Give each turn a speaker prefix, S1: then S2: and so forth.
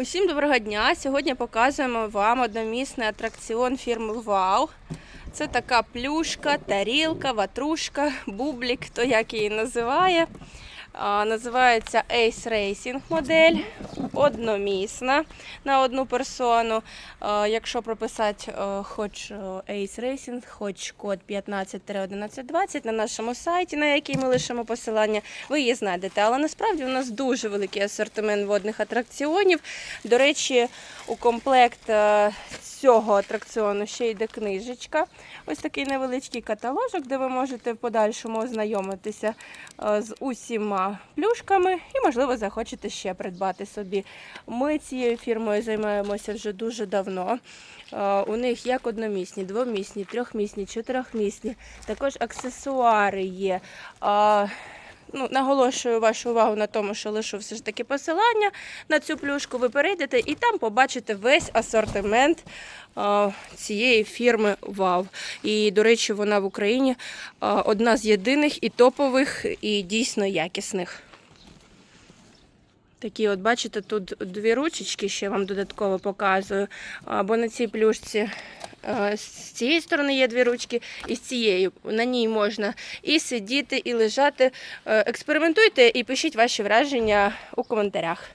S1: Усім доброго дня! Сьогодні показуємо вам одномісний атракціон фірми Вау. Це така плюшка, тарілка, ватрушка, бублік, хто як її називає. Називається Ace Racing модель, одномісна на одну персону. А, Якщо прописати е, хоч е, Ace Racing, хоч код 15-1120 на нашому сайті, на який ми лишимо посилання, ви її знайдете. Але насправді у нас дуже великий асортимент водних атракціонів. До речі, у комплект е, цього атракціону ще йде книжечка. Ось такий невеличкий каталожок, де ви можете в подальшому ознайомитися е, з усіма плюшками і, можливо, захочете ще придбати собі. Ми цією фірмою займаємося вже дуже давно. Е, У них як одномісні, двомісні, трьохмісні, чотирьохмісні. Також аксесуари є. Ну, наголошую вашу увагу на тому, що лишу все ж таки посилання на цю плюшку. Ви перейдете і там побачите весь асортимент а, цієї фірми ВАВ. І, до речі, вона в Україні а, одна з єдиних і топових, і дійсно якісних. Такі, от бачите, тут дві ручечки, ще вам додатково показую. Бо на цій плюшці з цієї сторони є дві ручки, і з цієї на ній можна і сидіти, і лежати. Е, Експериментуйте і пишіть ваші враження у коментарях.